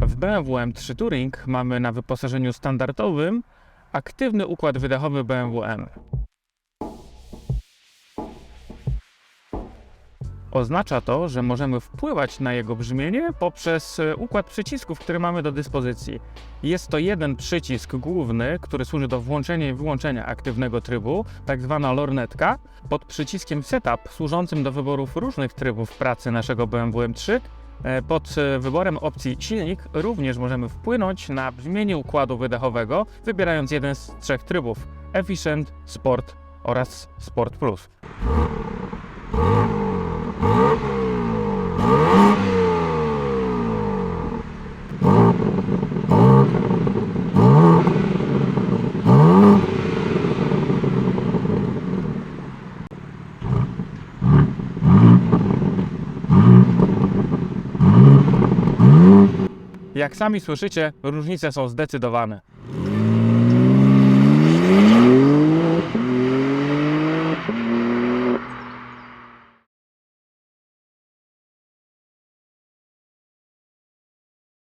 W BMW M3 Touring mamy na wyposażeniu standardowym aktywny układ wydechowy BMW M. Oznacza to, że możemy wpływać na jego brzmienie poprzez e, układ przycisków, który mamy do dyspozycji. Jest to jeden przycisk główny, który służy do włączenia i wyłączenia aktywnego trybu, tak zwana lornetka, pod przyciskiem Setup, służącym do wyborów różnych trybów pracy naszego BMW M3. E, Pod e, wyborem opcji silnik również możemy wpłynąć na brzmienie układu wydechowego, wybierając jeden z trzech trybów: Efficient, Sport oraz Sport Plus. Jak sami słyszycie, różnice są zdecydowane.